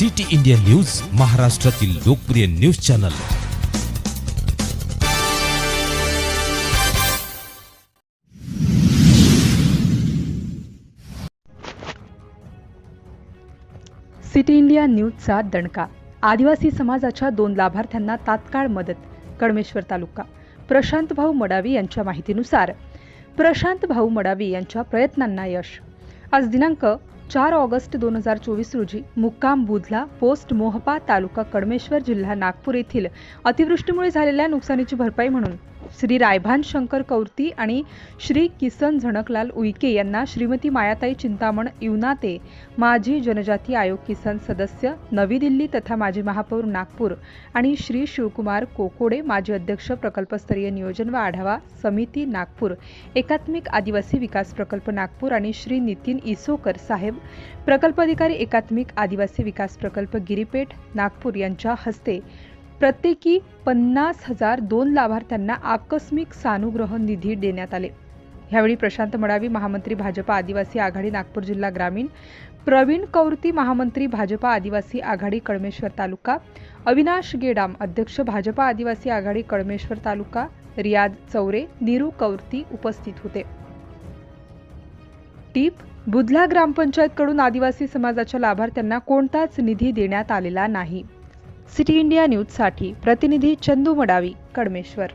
City India news महाराष्ट्रातील लोकप्रिय news channel. City India न्यूजचा दणका. आदिवासी समाजाच्या दोन लाभार्थ्यांना तात्काळ मदत कडमेश्वर तालुका. प्रशांत भाऊ मडावी यांच्या माहितीनुसार प्रशांत भाऊ मडावी यांच्या प्रयत्नांना यश. आज दिनांक चार ऑगस्ट दोन हजार चोवीस रोजी मुक्काम बुधला पोस्ट मोहपा तालुका कडमेश्वर जिल्हा नागपूर येथील. अतिवृष्टीमुळे झालेल्या नुकसानीची भरपाई म्हणून श्री रायभान शंकर कौर्ती आणि श्री किसन झणकलाल उईके यांना श्रीमती मायाताई चिंतामण इवनाते माजी जनजाती आयोग किसान सदस्य नवी दिल्ली तथा माजी महापौर नागपूर आणि श्री शिवकुमार कोकोडे माजी अध्यक्ष प्रकल्पस्तरीय नियोजन व आढावा समिती नागपूर एकात्मिक आदिवासी विकास प्रकल्प नागपूर आणि श्री नितीन इसोकर साहेब प्रकल्प अधिकारी एकात्मिक आदिवासी विकास प्रकल्प गिरीपेठ नागपूर यांच्या हस्ते प्रत्येकी पन्नास हजार दोन लाभार्थ्यांना आकस्मिक सानुग्रह निधी देण्यात आले. यावेळी प्रशांत मडावी महामंत्री भाजपा आदिवासी आघाडी नागपूर जिल्हा ग्रामीण प्रवीण कौरती महामंत्री भाजपा आदिवासी आघाडी कळमेश्वर तालुका अविनाश गेडाम अध्यक्ष भाजपा आदिवासी आघाडी कळमेश्वर तालुका रियाज चौरे नीरू कौरती उपस्थित होते. टीप बुधला ग्रामपंचायतकडून आदिवासी समाजाच्या लाभार्थ्यांना कोणताच निधी देण्यात आलेला नाही. सिटी इंडिया न्यूजसाठी प्रतिनिधी चंदू मडावी कडमेश्वर